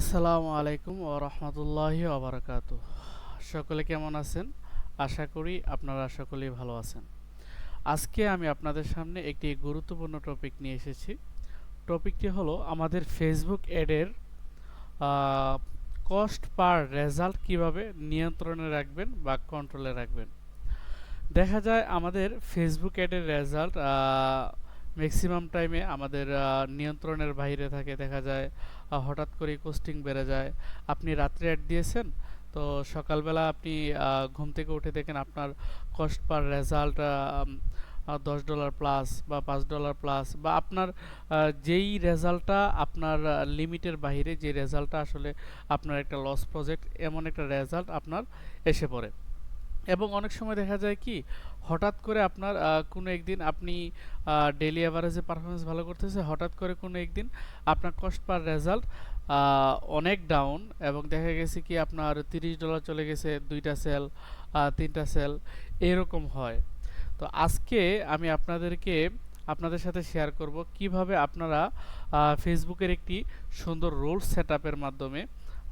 আসসালামু আলাইকুম ও রহমতুল্লাহি ওবরাকাত সকলে কেমন আছেন? আশা করি আপনারা সকলেই ভালো আছেন। আজকে আমি আপনাদের সামনে একটি গুরুত্বপূর্ণ টপিক নিয়ে এসেছি। টপিকটি হলো আমাদের ফেসবুক অ্যাডের কস্ট পার রেজাল্ট কীভাবে নিয়ন্ত্রণে রাখবেন বা কন্ট্রোলে রাখবেন। দেখা যায় আমাদের ফেসবুক অ্যাডের রেজাল্ট ম্যাক্সিমাম টাইমে আমাদের নিয়ন্ত্রণের বাইরে থাকে, দেখা যায় হঠাৎ করেই কোস্টিং বেড়ে যায়। আপনি রাত্রে অ্যাড দিয়েছেন, তো সকালবেলা আপনি ঘুম থেকে উঠে দেখেন আপনার কস্ট পার রেজাল্ট দশ ডলার প্লাস বা পাঁচ ডলার প্লাস বা আপনার যেই রেজাল্টটা আপনার লিমিটের বাইরে যে রেজাল্টটা আসলে আপনার একটা লস প্রজেক্ট এমন একটা রেজাল্ট আপনার এসে পড়ে। এবং অনেক সময় দেখা যায় কি, হঠাৎ করে আপনার কোনো একদিন আপনি ডেলি অ্যাভারেজে পারফরমেন্স ভালো করতেছে, হঠাৎ করে কোনো একদিন আপনার কস্ট পার রেজাল্ট অনেক ডাউন এবং দেখা গেছে কি আপনার তিরিশ ডলার চলে গেছে, দুইটা সেল তিনটা সেল এরকম হয়। তো আজকে আমি আপনাদেরকে, আপনাদের সাথে শেয়ার করব কীভাবে আপনারা ফেসবুকের একটি সুন্দর রোল সেট মাধ্যমে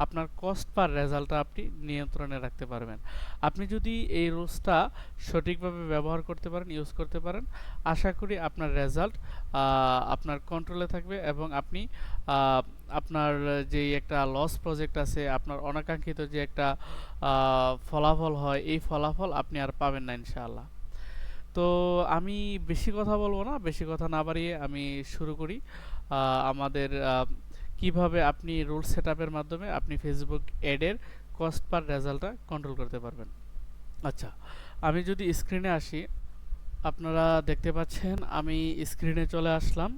আপনার কস্ট পার রেজাল্টটা আপনি নিয়ন্ত্রণে রাখতে পারবেন। আপনি যদি এই রুলসটা সঠিকভাবে ব্যবহার করতে পারেন ইউজ করতে পারেন, আশা করি আপনার রেজাল্ট আপনার কন্ট্রোলে থাকবে এবং আপনি আপনার যে একটা লস প্রজেক্ট আছে, আপনার অনাকাঙ্ক্ষিত যে একটা ফলাফল হয়, এই ফলাফল আপনি আর পাবেন না ইনশাআল্লাহ। তো আমি বেশি কথা বলব না, বেশি কথা না বাড়িয়ে আমি শুরু করি। আমাদের কীভাবে আপনি রুল সেট মাধ্যমে আপনি ফেসবুক অ্যাডের কস্ট পার রেজাল্টটা কন্ট্রোল করতে পারবেন। আচ্ছা আমি যদি স্ক্রিনে আসি, আপনারা দেখতে পাচ্ছেন আমি স্ক্রিনে চলে আসলাম।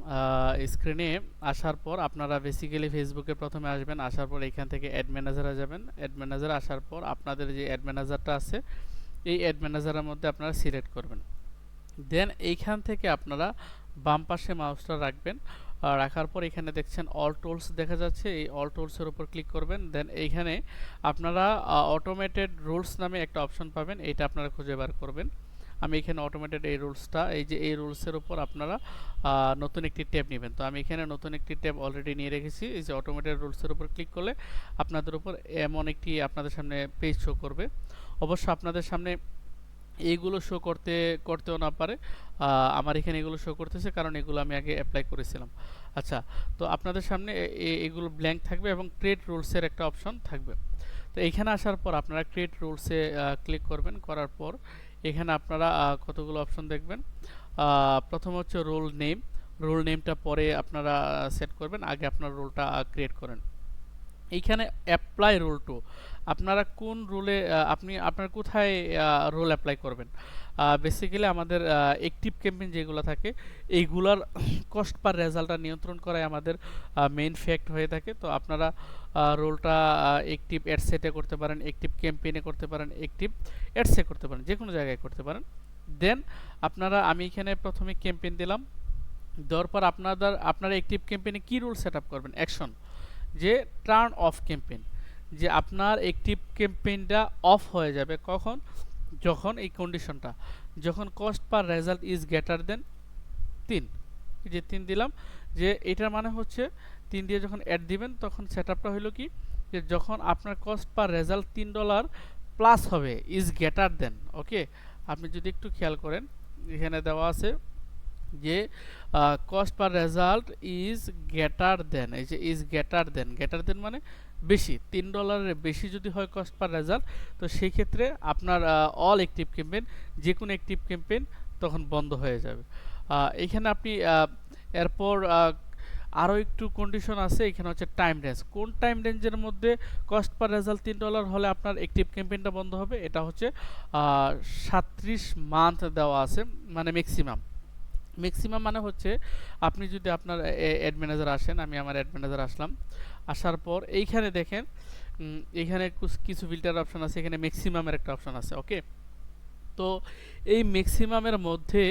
স্ক্রিনে আসার পর আপনারা বেসিক্যালি ফেসবুকে প্রথমে আসবেন, আসার পর এখান থেকে অ্যাড ম্যানেজারে যাবেন। অ্যাড ম্যানেজার আসার পর আপনাদের যে অ্যাড ম্যানেজারটা আছে, এই অ্যাড ম্যানেজারের মধ্যে আপনারা সিলেক্ট করবেন। দেন এইখান থেকে আপনারা বাম পাশে মাউসটা রাখবেন। রাখার পর এখানে দেখছেন অল টুলস দেখা যাচ্ছে। এই অল টুলসের উপর ক্লিক করবেন। দেন এইখানে আপনারা অটোমেটেড রুলস নামে একটা অপশন পাবেন। এটা আপনারা খুঁজে বার করবেন। আমি এখানে অটোমেটেড এই রুলসটা এই যে এই রুলসের উপর আপনারা নতুন একটি ট্যাব নেবেন। তো আমি এখানে নতুন একটি ট্যাব অলরেডি নিয়ে রেখেছি। এই যে অটোমেটেড রুলসের উপর ক্লিক করলে আপনাদের উপর এমন একটি আপনাদের সামনে পেজ শো করবে। অবশ্য আপনাদের সামনে এইগুলো শো করতে, করতেও না পারে। আমার এখানে এগুলো শো করতেছে কারণ এগুলো আমি আগে অ্যাপ্লাই করেছিলাম। আচ্ছা তো আপনাদের সামনে এগুলো ব্ল্যাঙ্ক থাকবে এবং ক্রিয়েট রুলসের একটা অপশন থাকবে। তো এখানে আসার পর আপনারা ক্রিয়েট রুলসে ক্লিক করবেন, করার পর এখানে আপনারা কতগুলো অপশন দেখবেন। প্রথম হচ্ছে রোল নেম রোল নেমটা পরে আপনারা সেট করবেন। আগে আপনার রোলটা ক্রিয়েট করেন। এইখানে অ্যাপ্লাই রোল টু আপনারা কোন রুলে আপনি, আপনার কোথায় রোল অ্যাপ্লাই করবেন? বেসিক্যালি আমাদের অ্যাক্টিভ ক্যাম্পেইন যেগুলো থাকে, এইগুলার কস্ট পার রেজাল্টটা নিয়ন্ত্রণ করাই আমাদের মেইন ফ্যাক্ট হয়ে থাকে। তো আপনারা রোলটা অ্যাক্টিভ অ্যাডসেটে করতে পারেন অ্যাক্টিভ ক্যাম্পেইনে করতে পারেন অ্যাক্টিভ অ্যাডসে করতে পারেন যে কোনো জায়গায় করতে পারেন। দেন আপনারা, আমি এখানে প্রথমে ক্যাম্পেইন দিলাম। দেওয়ার পর আপনাদের, আপনারা অ্যাক্টিভ ক্যাম্পেইনে কী রুল সেট করবেন? অ্যাকশন যে টার্ন অফ ক্যাম্পেইন যে আপনার অ্যাক্টিভ ক্যাম্পেইনটা অফ হয়ে যাবে কখন? যখন এই কন্ডিশনটা যখন cost per result is greater than তিন। যে তিন দিলাম, যে এটার মানে হচ্ছে তিন দিয়ে যখন অ্যাড দিবেন, তখন সেট আপটা হলো কি? যে যখন আপনার কস্ট পার রেজাল্ট তিন ডলার প্লাস হবে ইজ গ্রেটার দেন ওকে আপনি যদি একটু খেয়াল করেন, এখানে দেওয়া আছে যে cost per result is greater than এই যে is greater than greater than মানে বেশি তিন ডলারের বেশি যদি হয় কস্ট পার রেজাল্ট তো সেই ক্ষেত্রে আপনার অল অ্যাক্টিভ ক্যাম্পেইন যে কোনো অ্যাক্টিভ ক্যাম্পেইন তখন বন্ধ হয়ে যাবে। আহ, এইখানে আপনি এরপর আরও একটু কন্ডিশন আছে এখানে হচ্ছে টাইম রেঞ্জ কোন টাইম রেঞ্জের মধ্যে কস্ট পার রেজাল্ট তিন ডলার হলে আপনার অ্যাক্টিভ ক্যাম্পেইনটা বন্ধ হবে? এটা হচ্ছে সাত্রিশ মান্থ দেওয়া আছে মানে ম্যাক্সিমাম ম্যাক্সিমাম মানে হচ্ছে, আপনি যদি আপনার অ্যাড ম্যানেজার আসেন, আমি আমার অ্যাড ম্যানেজার আসলাম। আসার পর এইখানে দেখেন এইখানে কিছু ফিল্টার অপশন আছে, এখানে ম্যাক্সিমামের একটা অপশন আছে ওকে তো এই ম্যাক্সিমামের মধ্যে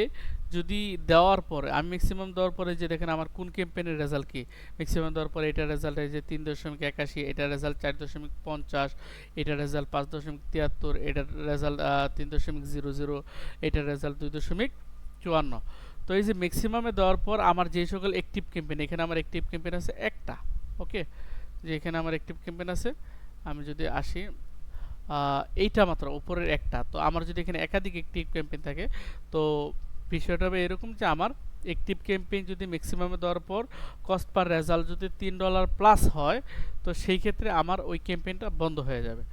যদি দেওয়ার পরে, আমি ম্যাক্সিমাম দেওয়ার পরে যে দেখেন আমার কোন ক্যাম্পেইনের রেজাল্ট কী? ম্যাক্সিমাম দেওয়ার পরে এটার রেজাল্ট এই যে তিন দশমিক একাশি এটার রেজাল্ট চার দশমিক পঞ্চাশ এটার রেজাল্ট পাঁচ দশমিক তিয়াত্তর এটার রেজাল্ট তিন দশমিক জিরো জিরো এটার রেজাল্ট দুই দশমিক চুয়ান্ন। তো এই যে ম্যাক্সিমামে দেওয়ার পর আমার যে সকল অ্যাক্টিভ ক্যাম্পেন এখানে আমার অ্যাক্টিভ ক্যাম্পেন আছে একটা ওকে যে এখানে আমার অ্যাক্টিভ ক্যাম্পেন আছে, আমি যদি আসি এইটা মাত্র, উপরের একটা। তো আমার যদি এখানে একাধিক অ্যাক্টিভ ক্যাম্পেন থাকে, তো বিষয়টা হবে এরকম যে আমার অ্যাক্টিভ ক্যাম্পেইন যদি ম্যাক্সিমামে দেওয়ার পর কস্ট পার রেজাল্ট যদি তিন ডলার প্লাস হয়, তো সেই ক্ষেত্রে আমার ওই ক্যাম্পেইনটা বন্ধ হয়ে যাবে।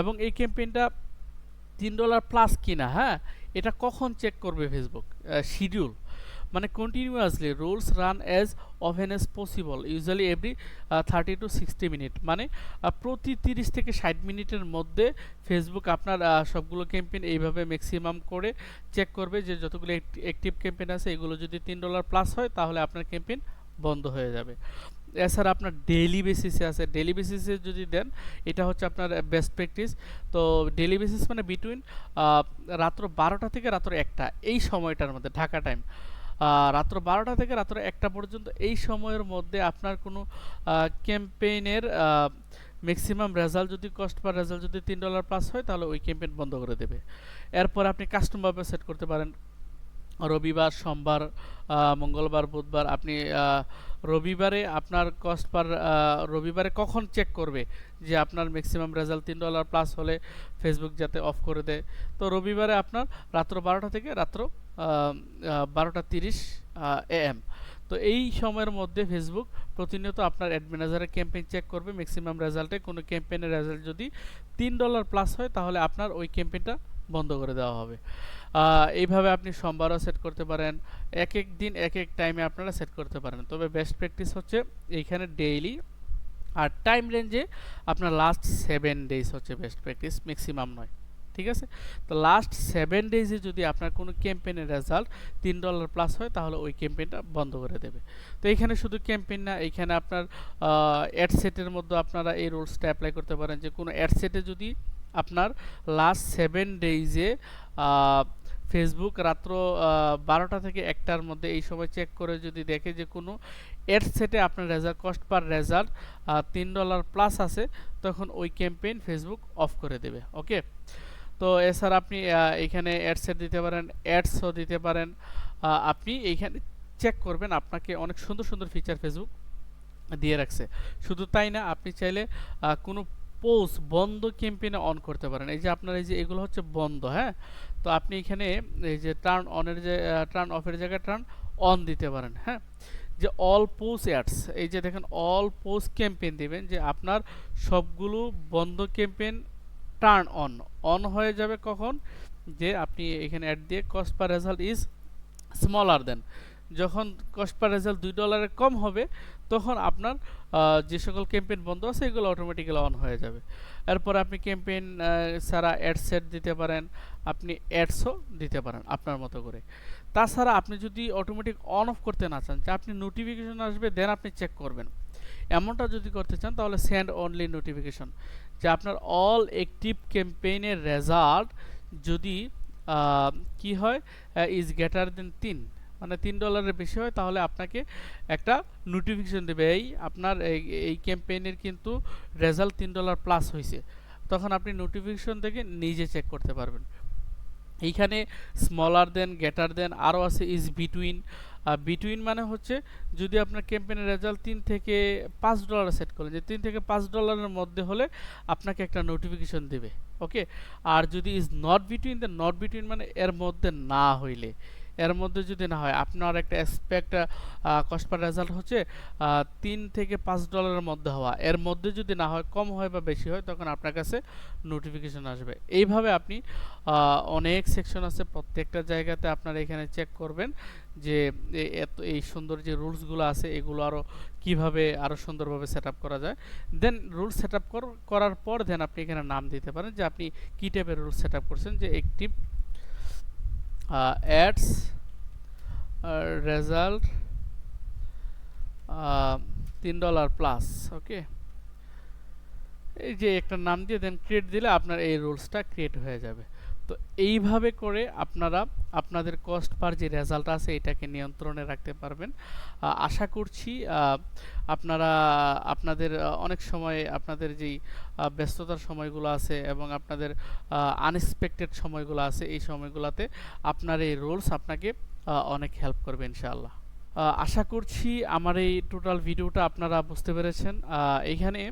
এবং এই ক্যাম্পেইনটা তিন ডলার প্লাস কিনা হ্যাঁ? এটা কখন চেক করবে ফেসবুক শিডিউল মানে continuously rules run as often as possible usually every thirty to sixty minute মানে প্রতি তিরিশ থেকে ষাট মিনিটের মধ্যে ফেসবুক আপনার সবগুলো ক্যাম্পেইন এইভাবে ম্যাক্সিমাম করে চেক করবে যে যতগুলো অ্যাক্টিভ ক্যাম্পেইন আছে, এগুলো যদি তিন ডলার প্লাস হয়, তাহলে আপনার ক্যাম্পেইন বন্ধ হয়ে যাবে। এছাড়া আপনার ডেইলি বেসিসে আছে। ডেইলি বেসিসে যদি দেন, এটা হচ্ছে আপনার বেস্ট প্র্যাকটিস তো ডেইলি বেসিস মানে বিটুইন রাত্র বারোটা থেকে রাত্র একটা, এই সময়টার মধ্যে, ঢাকা টাইম রাত্র বারোটা থেকে রাত্র একটা পর্যন্ত এই সময়ের মধ্যে আপনার কোনো ক্যাম্পেইনের ম্যাক্সিমাম রেজাল্ট যদি কস্ট পার রেজাল্ট যদি তিন ডলার প্লাস হয়, তাহলে ওই ক্যাম্পেইন বন্ধ করে দেবে। এরপর আপনি কাস্টমভাবে সেট করতে পারেন। রবিবার, সোমবার মঙ্গলবার, বুধবার আপনি রবিবারে আপনার কস্ট পার রবিবারে কখন চেক করবে যে আপনার ম্যাক্সিমাম রেজাল্ট তিন ডলার প্লাস হলে ফেসবুক যাতে অফ করে দেয়? তো রবিবারে আপনার রাত্র বারোটা থেকে রাত্র বারোটা তিরিশ এএম তো এই সময়ের মধ্যে ফেসবুক প্রতিনিয়ত আপনার অ্যাড ক্যাম্পেইন চেক করবে ম্যাক্সিমাম রেজাল্টে কোনো ক্যাম্পেইনের রেজাল্ট যদি তিন ডলার প্লাস হয় তাহলে আপনার ওই ক্যাম্পেইনটা বন্ধ করে দেওয়া হবে। এইভাবে আপনি সোমবারও সেট করতে পারেন। এক এক দিন এক এক টাইমে আপনারা সেট করতে পারেন। তবে বেস্ট প্র্যাকটিস হচ্ছে এইখানে ডেইলি আর টাইম রেঞ্জে আপনার লাস্ট সেভেন ডেজ হচ্ছে বেস্ট প্র্যাকটিস ম্যাক্সিমাম নয়। ঠিক আছে? তো লাস্ট সেভেন ডেজে যদি আপনার কোনো ক্যাম্পেনের রেজাল্ট তিন ডলার প্লাস হয়, তাহলে ওই ক্যাম্পেনটা বন্ধ করে দেবে। তো এখানে শুধু ক্যাম্পেন না এখানে আপনার অ্যাডসেটের মধ্যে আপনারা এই রুলসটা অ্যাপ্লাই করতে পারেন যে কোনো অ্যাডসেটে যদি আপনার লাস্ট সেভেন ডেইজে ফেসবুক রাত্র বারোটা থেকে একটার মধ্যে এই সময় চেক করে যদি দেখে যে কোনো অ্যাড সেটে আপনার রেজাল্ট কস্ট পার রেজাল্ট তিন ডলার প্লাস আছে, তখন ওই ক্যাম্পেইন ফেসবুক অফ করে দেবে ওকে তো এছাড়া আপনি এখানে অ্যাড সেট দিতে পারেন অ্যাডসও দিতে পারেন আপনি এইখানে চেক করবেন আপনাকে অনেক সুন্দর সুন্দর ফিচার ফেসবুক দিয়ে রাখছে। শুধু তাই না, আপনি চাইলে কোনো পোস্ট বন্ধ ক্যাম্পেইনে অন করতে পারেন। এই যে আপনার এই যে এগুলো হচ্ছে বন্ধ হ্যাঁ? তো আপনি এখানে এই যে টার্ন অনের যে টার্ন অফের জায়গায় টার্ন অন দিতে পারেন হ্যাঁ? যে অল পোস্ট অ্যাডস এই যে দেখেন অল পোস্ট ক্যাম্পেইন দিবেন, যে আপনার সবগুলো বন্ধ ক্যাম্পেইন টার্ন অন অন হয়ে যাবে কখন? যে আপনি এখানে অ্যাড দিয়ে cost per result is smaller than যখন কস্ট পার রেজাল্ট দুই ডলারের কম হবে, তখন আপনার যে সকল ক্যাম্পেইন বন্ধ আছে, এগুলো অটোমেটিক্যালি অন হয়ে যাবে। এরপর আপনি ক্যাম্পেইন ছাড়া অ্যাড সেট দিতে পারেন, আপনি অ্যাডসও দিতে পারেন আপনার মতো করে। তাছাড়া আপনি যদি অটোমেটিক অন অফ করতে না চান, যে আপনি নোটিফিকেশন আসবে দেন আপনি চেক করবেন। এমনটা যদি করতে চান, তাহলে সেন্ড অনলি নোটিফিকেশন যে আপনার অল অ্যাক্টিভ ক্যাম্পেইনের রেজাল্ট যদি কি হয় ইজ গ্রেটার দেন তিন মানে তিন ডলারের বেশি হয়, তাহলে আপনাকে একটা নোটিফিকেশন দেবে। এই আপনার এই ক্যাম্পেইনের কিন্তু রেজাল্ট তিন ডলার প্লাস হয়েছে তখন আপনি নোটিফিকেশন থেকে নিজে চেক করতে পারবেন। এইখানে স্মলার দেন গেটার দেন আরও আছে ইজ বিটুইন বিটুইন মানে হচ্ছে যদি আপনার ক্যাম্পেইনের রেজাল্ট তিন থেকে পাঁচ ডলার সেট করেন যে তিন থেকে পাঁচ ডলারের মধ্যে হলে আপনাকে একটা নোটিফিকেশন দেবে ওকে আর যদি is not between the not between মানে এর মধ্যে না হইলে। এর মধ্যে যদি না হয়, আপনার একটা এক্সপেক্ট কস্ট পার রেজাল্ট হচ্ছে তিন থেকে পাঁচ ডলারের মধ্যে হওয়া। এর মধ্যে যদি না হয়, কম হয় বা বেশি হয়, তখন আপনার কাছে নোটিফিকেশন আসবে। এইভাবে আপনি অনেক সেকশন আছে, প্রত্যেকটা জায়গাতে আপনারা এখানে চেক করবেন যে এত, এই সুন্দর যে রুলসগুলো আছে, এগুলো আরও কীভাবে আরও সুন্দরভাবে সেট করা যায়। দেন রুলস সেট করার পর দেন আপনি এখানে নাম দিতে পারেন যে আপনি কী টাইপের রুলস সেট করছেন, যে একটিভ অ্যাডস রেজাল্ট তিন ডলার প্লাস ওকে এই যে একটা নাম দিয়ে দেন ক্রিয়েট দিলে আপনার এই রুলসটা ক্রিয়েট হয়ে যাবে। তো এইভাবে করে আপনারা আপনাদের কস্ট পার যে রেজাল্ট আছে এটাকে নিয়ন্ত্রণে রাখতে পারবেন। আশা করছি আপনারা আপনাদের অনেক সময় আপনাদের যেই ব্যস্ততার সময়গুলো আছে এবং আপনাদের আনএক্সপেক্টেড সময়গুলো আছে এই সময়গুলোতে আপনার এই রোলস আপনাকে অনেক হেল্প করবে ইনশাআল্লাহ। আশা করছি আমার এই টোটাল ভিডিওটা আপনারা বুঝতে পেরেছেন। আহ, এইখানে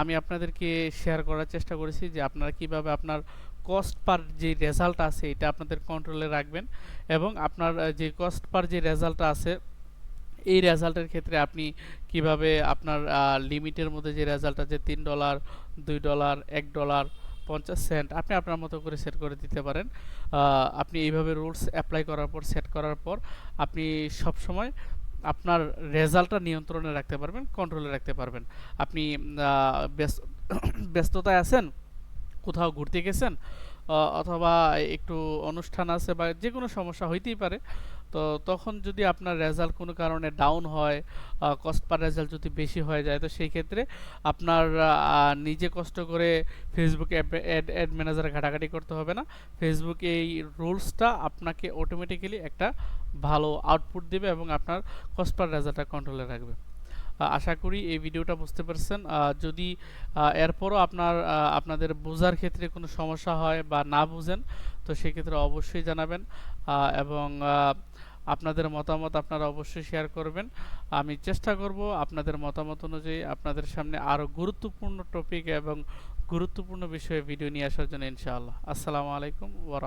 আমি আপনাদেরকে শেয়ার করার চেষ্টা করেছি যে আপনারা কীভাবে আপনার কস্ট পার যে রেজাল্ট আছে, এটা আপনাদের কন্ট্রোলে রাখবেন এবং আপনার যে কস্ট পার যে রেজাল্টটা আছে, এই রেজাল্টের ক্ষেত্রে আপনি কীভাবে আপনার লিমিটের মধ্যে যে রেজাল্ট আছে, তিন ডলার দুই ডলার এক ডলার পঞ্চাশ সেন্ট আপনি আপনার মতো করে সেট করে দিতে পারেন। আপনি এইভাবে রুলস অ্যাপ্লাই করার পর সেট করার পর আপনি সব সময় আপনার রেজাল্টটা নিয়ন্ত্রণে রাখতে পারবেন কন্ট্রোলে রাখতে পারবেন। আপনি ব্যস্ত, ব্যস্ততায় আছেন কোথাও ঘুরতে গেছেন? অথবা একটু অনুষ্ঠান আছে বা যে কোনো সমস্যা হইতেই পারে। তো তখন যদি আপনার রেজাল্ট কোনো কারণে ডাউন হয় কস্ট পার রেজাল্ট যদি বেশি হয়ে যায়, তো সেই ক্ষেত্রে আপনার নিজে কষ্ট করে ফেসবুক অ্যাড অ্যাড ম্যানেজারে ঘাটাঘাটি করতে হবে না। ফেসবুক এই রুলসটা আপনাকে অটোমেটিক্যালি একটা ভালো আউটপুট দেবে এবং আপনার কস্ট পার রেজাল্টটা কন্ট্রোলে রাখবে। আশা করি এই ভিডিওটা বুঝতে পারছেন। যদি এরপরও আপনার আপনাদের বোঝার ক্ষেত্রে কোনো সমস্যা হয় বা না বুঝেন, তো সেক্ষেত্রে অবশ্যই জানাবেন এবং আপনাদের মতামত আপনারা অবশ্যই শেয়ার করবেন। আমি চেষ্টা করব আপনাদের মতামত অনুযায়ী আপনাদের সামনে আরও গুরুত্বপূর্ণ টপিক এবং গুরুত্বপূর্ণ বিষয়ে ভিডিও নিয়ে আসার জন্য ইনশাআল্লাহ। আসসালামু আলাইকুম ওয়া